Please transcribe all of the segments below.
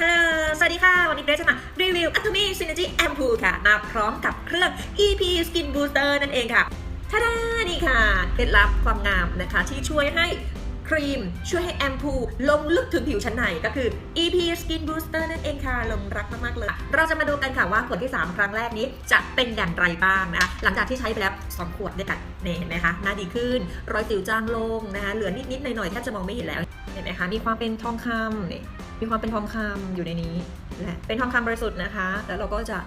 ฮัลโหล สวัสดีค่ะ วันนี้เกรซจะมารีวิว Atomy Synergy Ampoule ค่ะ มาพร้อมกับเครื่อง EP Skin Booster นั่นเองค่ะท่าดานี่ค่ะ เคล็ดลับความงามนะคะ ที่ช่วยให้ครีม ช่วยให้แอมพูลงลึกถึงผิวชั้นในก็คือ EP Skin Booster นั่นเองค่ะ ลงรักมากๆเลย เราจะมาดูกันค่ะว่าขวดที่ 3 ครั้งแรกนี้จะเป็นอย่างไรบ้างนะคะหลังจากที่ใช้ไปแล้ว 2 ขวดด้วยกันนี่เห็นไหมคะหน้าดีขึ้น รอยสิวจางลงนะคะเหลือนิดๆหน่อยๆแทบจะมองไม่เห็นแล้วเห็นไหมคะมีความเป็นทองคำเนี่ย มีความเป็นทองคำอยู่ในนี้และเป็นทองคำบริสุทธิ์นะคะ แล้วเราก็จะ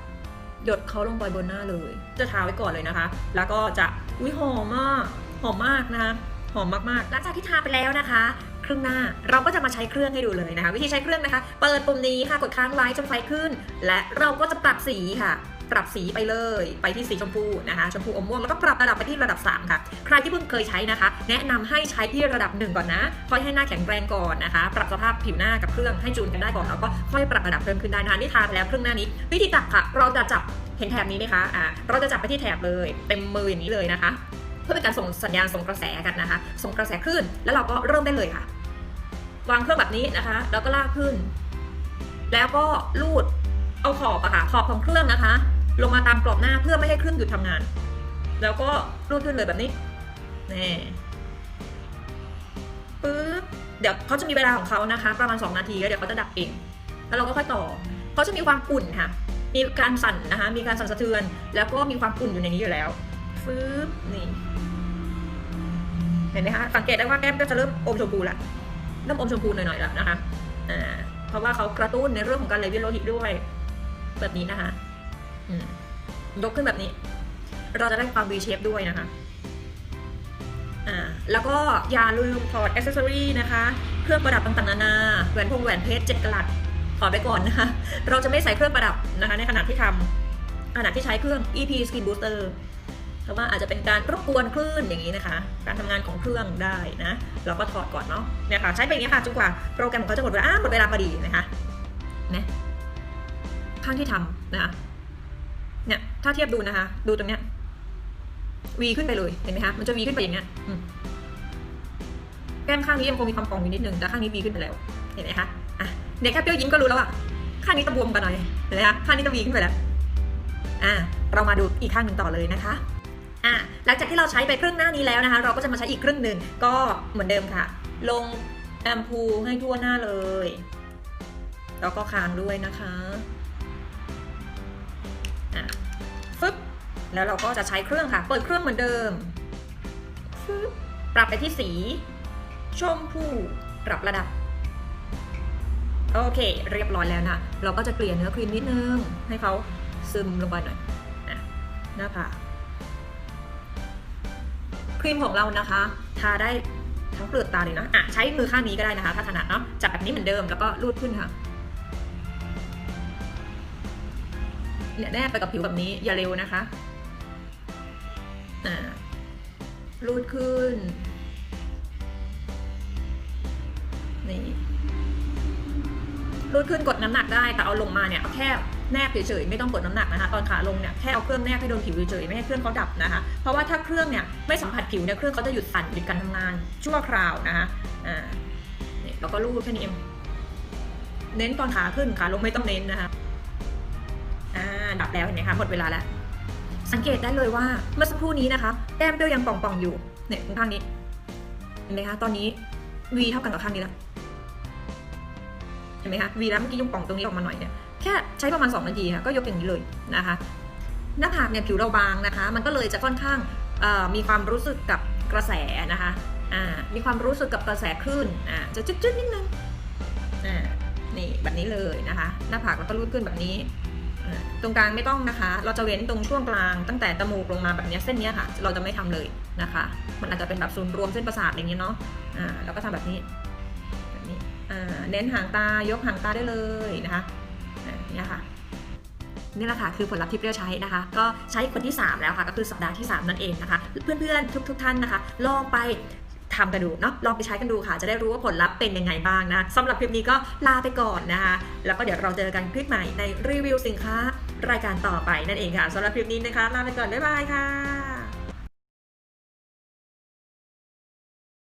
หยดเขาลงไปบนหน้าเลย จะทาไว้ก่อนเลยนะคะ แล้วก็จะอุ้ยหอมมากหอมมากนะคะหอมมากๆหลังจากที่ทาไปแล้วนะคะครึ่งหน้าเราก็จะมาใช้เครื่องให้ดูเลยนะคะ วิธีใช้เครื่องนะคะ เปิดปุ่มนี้ค่ะกดค้างไว้จนไฟขึ้น และเราก็จะปรับสีค่ะ ปรับสีไปเลยไปที่สีชมพูนะคะชมพูอมม่วงแล้วก็ปรับระดับไปที่ระดับ 3 ค่ะ ใครที่เพิ่งเคยใช้นะคะ แนะนำให้ใช้ที่ระดับ 1 ก่อนนะ ค่อยให้หน้าแข็งแรงก่อนนะคะ ปรับสภาพผิวหน้ากับเครื่องให้จูนกันได้ก่อนแล้วก็ค่อยปรับระดับเพิ่มขึ้นได้นะคะนี่ทาไปแล้วครึ่งหน้านี้ วิธีจับค่ะ เราจะจับเห็นแถบนี้ไหมคะอ่าเราจะจับไปที่แถบเลยเต็มมืออย่างนี้เลยนะคะ เพื่อเป็นการส่งสัญญาณส่งกระแสกันนะคะ ส่งกระแสคลื่นแล้วเราก็เริ่มได้เลยค่ะ วางเครื่องแบบนี้นะคะ แล้วก็ลากขึ้น แล้วก็ลูดเอาขอบอะค่ะขอบของเครื่องนะคะ ลงมาตามกรอบหน้าเพื่อไม่ให้เครื่องหยุดทำงาน แล้วก็ลูดขึ้นเลยแบบนี้นี่ปึ๊บเดี๋ยวเขาจะมีเวลาของเขานะคะ ประมาณ 2 นาทีแล้วเดี๋ยวเขาจะดับเองแล้วเราก็ค่อยต่อเขาจะมีความอุ่นค่ะ มีการสั่นนะคะ มีการสั่นสะเทือน แล้วก็มีความอุ่นอยู่ในนี้อยู่แล้วปึ๊บนี่ เห็นไหมคะ สังเกตได้ว่าแก้มก็จะเริ่มอมชมพูละเริ่มอมชมพูหน่อยๆแล้วนะคะอ่าเพราะว่าเขากระตุ้นในเรื่องของการไหลเวียนโลหิตด้วย แบบนี้นะคะ ยกขึ้นแบบนี้ เราจะได้ความ V shape ด้วยนะคะอ่าแล้วก็อย่าลืมถอดอ c เซสซอรีนะคะ เครื่องประดับต่างๆนานาแหวนพงแหวนเพชรเจ็ดกะลัดถอดไปก่อนนะคะ เราจะไม่ใส่เครื่องประดับนะคะ ในขณะที่ทำขณะที่ใช้เครื่อง EP Skin Booster เพราะว่าอาจจะเป็นการรบกวนคลื่นอย่างนี้นะคะ การทำงานของเครื่องได้นะ เราก็ถอดก่อนเนาะเนี่ยค่ะใช้ไปอย่างนี้ค่ะจนกว่าโปรแกรมของเขาจะหมดเวลาอ้าหมดเวลาพอดีนะคะนะข้างที่ทำนะคะ เนี่ยถ้าเทียบดูนะคะ ดูตรงเนี้ย V ขึ้นไปเลยเห็นไหมคะมันจะ V ขึ้นไปอย่างเงี้ยแก้มข้างนี้ยังคงมีความป่องอยู่นิดนึงแต่ข้างนี้ V ขึ้นไปแล้ว เห็นไหมคะอะเด็กแค่เปรี้ยวยิ้มก็รู้แล้วอะข้างนี้ต้องบวมกันหน่อยเห็นไหมคะข้างนี้ต้อง V ขึ้นไปแล้วอะเรามาดูอีกข้างหนึ่งต่อเลยนะคะอะหลังจากที่เราใช้ไปครึ่งหน้านี้แล้วนะคะ เราก็จะมาใช้อีกครึ่งหนึ่งก็เหมือนเดิมค่ะ ลงแอมพูให้ทั่วหน้าเลย แล้วก็ค้างด้วยนะคะ แล้วเราก็จะใช้เครื่องค่ะ เปิดเครื่องเหมือนเดิม ปรับไปที่สี ชมพูปรับระดับ โอเค เรียบร้อยแล้วนะ เราก็จะเกลี่ยเนื้อครีมนิดนึง ให้เขาซึมลงไปหน่อยอะหน้าผากครีมของเรานะคะ ทาได้ทั้งเปลือกตาเลยนะอะใช้มือข้างนี้ก็ได้นะคะ ถ้าถนัดเนาะ จับแบบนี้เหมือนเดิมแล้วก็ลูดขึ้นค่ะเนี่ยแนบไปกับผิวแบบนี้อย่าเร็วนะคะ อ่าลูดขึ้น นี่ รูดขึ้นกดน้ำหนักได้ แต่เอาลงมาเนี่ยเอาแค่แนบเฉยๆไม่ต้องกดน้ำหนักนะคะ ตอนขาลงเนี่ยแค่เอาเครื่องแนบให้โดนผิวเฉยๆไม่ให้เครื่องเขาดับนะคะ เพราะว่าถ้าเครื่องเนี่ยไม่สัมผัสผิวเนี่ยเครื่องเขาจะหยุดสั่นหยุดการทำงานชั่วคราวนะคะ อ่าเนี่ยเราก็รูดแค่นี้เองเน้นตอนขาขึ้นขาลงไม่ต้องเน้นนะคะ อ่าดับแล้วเห็นไหมคะหมดเวลาแล้ว สังเกตได้เลยว่าเมื่อสักครู่นี้นะคะแก้มเปรี้ยวยังป่องๆอยู่เนี่ยข้างนี้เห็นไหมคะตอนนี้ V เท่ากันกับข้างนี้แล้วเห็นไหมคะวีแล้วเมื่อกี้ยกป่องตรงนี้ออกมาหน่อยเนี่ยแค่ใช้ประมาณ 2 นาทีค่ะก็ยกอย่างนี้เลยนะคะ หน้าผากเนี่ยผิวเราบางนะคะ มันก็เลยจะค่อนข้างมีความรู้สึกกับกระแสนะคะมีความรู้สึกกับกระแสคลื่นจะจึ๊ดๆนิดนึงนี่แบบนี้เลยนะคะ หน้าผากเราก็รูดขึ้นแบบนี้ ตรงกลางไม่ต้องนะคะ เราจะเว้นตรงช่วงกลางตั้งแต่จมูกลงมาแบบนี้เส้นนี้ค่ะ เราจะไม่ทำเลยนะคะ มันอาจจะเป็นแบบศูนย์รวมเส้นประสาทอย่างเงี้ยเนาะอ่าเราก็ทำแบบนี้แบบนี้อ่าเน้นหางตายกหางตาได้เลยนะคะเนี่ยค่ะนี่แหละค่ะคือผลลัพธ์ที่เปรี้ยวใช้นะคะ ก็ใช้คนที่ 3 แล้วค่ะ ก็คือสัปดาห์ที่ 3 นั่นเองนะคะ เพื่อนๆทุกๆท่านนะคะ ลองไป ทำกันดูเนาะลองไปใช้กันดูค่ะ จะได้รู้ว่าผลลัพธ์เป็นยังไงบ้างนะสำหรับคลิปนี้ก็ลาไปก่อนนะคะ แล้วก็เดี๋ยวเราเจอกันคลิปใหม่ในรีวิวสินค้ารายการต่อไปนั่นเองค่ะสำหรับคลิปนี้นะคะลาไปก่อนบ๊ายบายค่ะ